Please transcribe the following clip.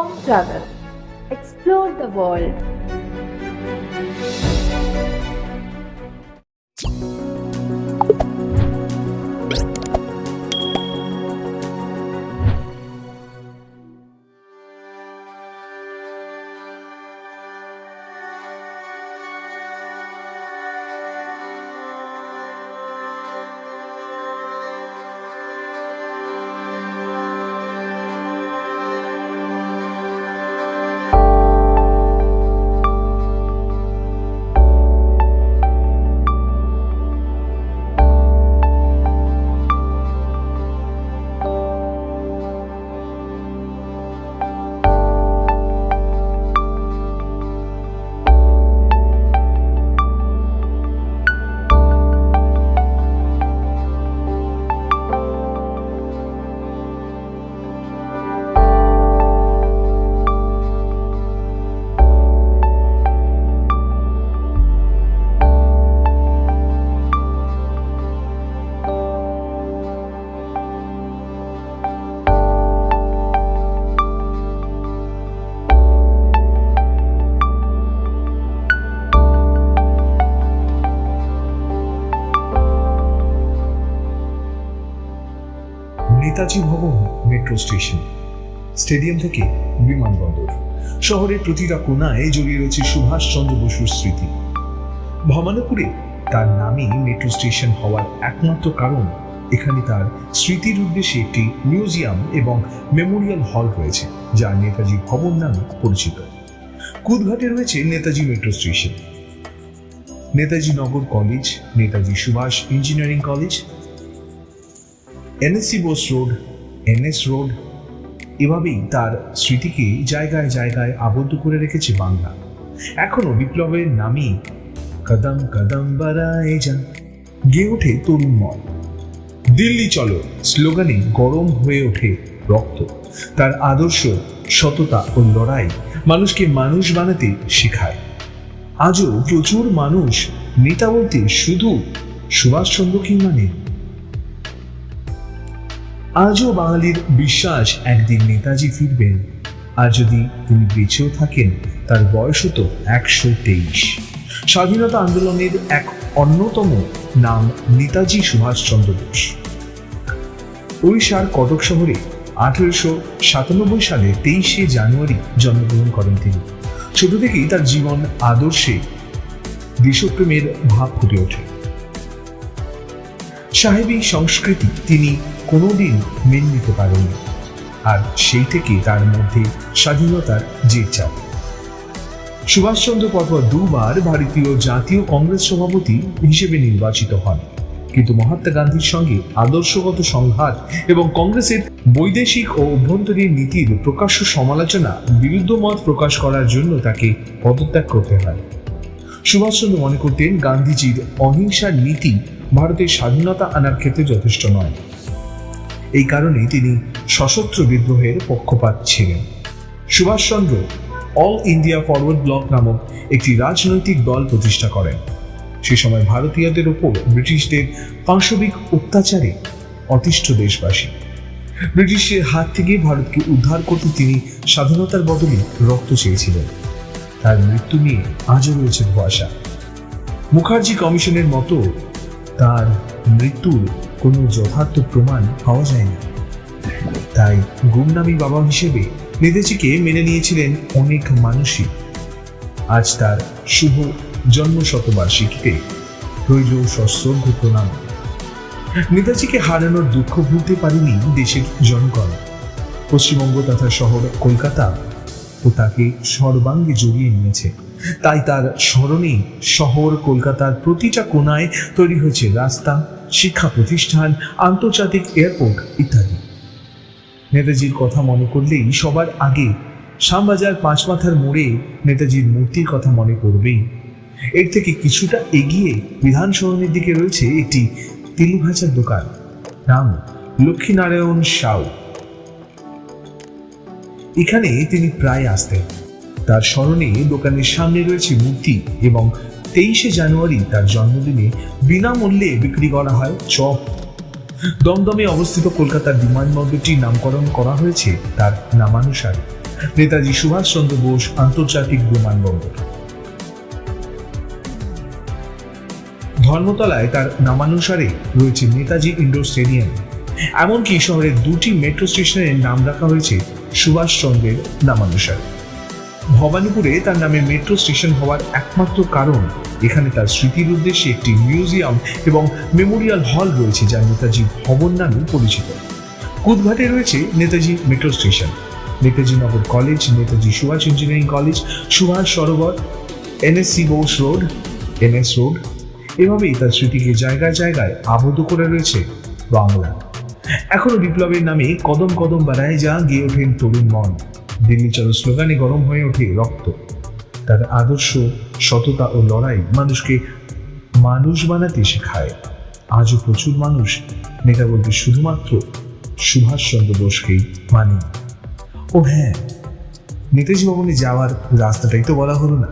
Home Travel. Explore the world. Netaji ভবন metro station. Stadium থেকে বিমানবন্দর। শহরের প্রতিটা কোনায় জড়িয়ে রয়েছে সুভাষচন্দ্র বসুর স্মৃতি। ভবানীপুরে তার নামই মেট্রো স্টেশন হওয়ার একমাত্র কারণ, এখানে তার স্মৃতির উদ্দেশ্যে একটি মিউজিয়াম এবং মেমোরিয়াল হল রয়েছে, যা নেতাজি ভবন নামে পরিচিত। কুদঘাটে রয়েছে Netaji metro station. Netaji Nagar college, Netaji Subhash engineering college NSC Bose road NS road এভাবেই তার স্মৃতিকে জায়গায় জায়গায় আবদ্ধ করে রেখেছে বাংলা। এখনও বিপ্লবের নামে কদম কদম বাড়ায় যা ওঠে তরুণ মন। দিল্লি চলো, স্লোগানে গরম হয়ে ওঠে রক্ত। তার আদর্শ, সততা ও লড়াই মানুষকে মানুষ বানাতে শেখায়। আজও প্রচুর মানুষ নেতা বলতে শুধু সুভাষচন্দ্রকেই মানে আজও বাঙালির বিশ্বাস একদিন নেতাজি ফিরবেন। আর যদি তিনি বেঁচেও থাকেন, তার বয়স তো একশো তেইশ। স্বাধীনতা আন্দোলনের এক অন্যতম নাম নেতাজি সুভাষচন্দ্র বোস। উড়িষ্যার কটক শহরে আঠেরোশো সাতানব্বই সালে তেইশে জানুয়ারি জন্মগ্রহণ করেন তিনি। ছোট থেকেই তার জীবন আদর্শে দেশপ্রেমের ভাব ফুটে ওঠে। সাহেবী সংস্কৃতি তিনি কোনোদিন মেনে নিতে পারেননি আর সেই থেকে তার মধ্যে স্বাধীনতার যে চাপ। সুভাষচন্দ্র পরপর দুবার ভারতীয় জাতীয় কংগ্রেস সভাপতি হিসেবে নির্বাচিত হন। কিন্তু মহাত্মা গান্ধীর সঙ্গে আদর্শগত সংঘাত এবং কংগ্রেসের বৈদেশিক ও অভ্যন্তরীণ নীতির প্রকাশ্য সমালোচনা বিরুদ্ধ মত প্রকাশ করার জন্য তাকে পদত্যাগ করতে হয়। সুভাষচন্দ্র মনে করতেন গান্ধীজির অহিংসার নীতি ভারতের স্বাধীনতা আনার ক্ষেত্রে যথেষ্ট নয়। এই কারণে তিনি সশস্ত্র বিদ্রোহের পক্ষপাত ছিলেন। Subhashchandra All India Forward Bloc নামক একটি রাজনৈতিক দল প্রতিষ্ঠা করেন। সে সময় ভারতীয়দের ওপর ব্রিটিশদের পাশবিক অত্যাচারে অতিষ্ঠ দেশবাসী। ব্রিটিশের হাত থেকে ভারতকে উদ্ধার করতে তিনি স্বাধীনতার বদলে রক্ত চেয়েছিলেন। তার মৃত্যু নিয়ে আজও রয়েছে ধোয়াশা। মুখার্জি কমিশনের মতো তার মৃত্যুর কোনো যথার্থ প্রমাণ পাওয়া যায়নি। তাই গুমনামী বাবা হিসেবে নেতাজিকে মেনে নিয়েছিলেন অনেক মানুষই। আজ তার শুভ জন্ম শতবার্ষিকীতে রইল সশ্রদ্ধ প্রণাম। নেতাজিকে হারানোর দুঃখ ভুলতে পারেনি দেশের জনগণ। পশ্চিমবঙ্গ তথা শহর কলকাতা ও তাকে সর্বাঙ্গে জড়িয়ে নিয়েছে। তাই তার স্মরণে শহর কলকাতার প্রতিটা কোনায় তৈরি হয়েছে রাস্তা শিক্ষা প্রতিষ্ঠান, আন্তর্জাতিক এয়ারপোর্ট ইত্যাদি। নেতাজির কথা মনে করলেই সবার আগে শ্যামবাজার পাঁচমাথার মোড়ে নেতাজির মূর্তির কথা মনে পড়বেই। এর থেকে কিছুটা এগিয়ে বিধানসরণের দিকে রয়েছে একটি তেলি ভাজার দোকান। নাম লক্ষ্মীনারায়ণ সাউ। এখানে তিনি প্রায় আসতেন। তার স্মরণে দোকানের সামনে রয়েছে মূর্তি এবং তেইশে জানুয়ারি তার জন্মদিনে বিনামূল্যে বিক্রি করা হয় চপ। দমদমে অবস্থিত কলকাতার বিমানবন্দরটির নামকরণ করা হয়েছে তার নামানুসারে। নেতাজি সুভাষচন্দ্র বোস আন্তর্জাতিক বিমানবন্দর। ধর্মতলায় তার নামানুসারে রয়েছে নেতাজি ইন্ডোর স্টেডিয়াম। এমনকি শহরের দুটি মেট্রো স্টেশনের নাম রাখা হয়েছে সুভাষচন্দ্রের নামানুসারে। ভবানীপুরে তার নামে মেট্রো স্টেশন হওয়ার একমাত্র কারণ, এখানে তার স্মৃতির উদ্দেশ্যে একটি মিউজিয়াম এবং মেমোরিয়াল হল রয়েছে যা নেতাজি ভবন নামে পরিচিত। কুদঘাটে রয়েছে Netaji metro station Netaji Nagar college Netaji Subhash engineering college Subhash Sarovar NSC Bose road NS road এভাবেই তার স্মৃতিকে জায়গায় জায়গায় আবদ্ধ করে রয়েছে বাংলা। এখনও বিপ্লবের নামে কদম কদম বাড়ায় যা গিয়ে ওঠেন তরুণ মন। দিল্লি চলো স্লোগানে গরম হয়ে ওঠে রক্ত। তার আদর্শ, সততা ও লড়াই মানুষকে মানুষ বানাতে শেখায়। আজও প্রচুর মানুষ নেতা বলতে শুধুমাত্র সুভাষচন্দ্র বোসকেই মানে ও হ্যাঁ নেতাজি ভবনে যাওয়ার রাস্তাটাই তো বলা হলো না।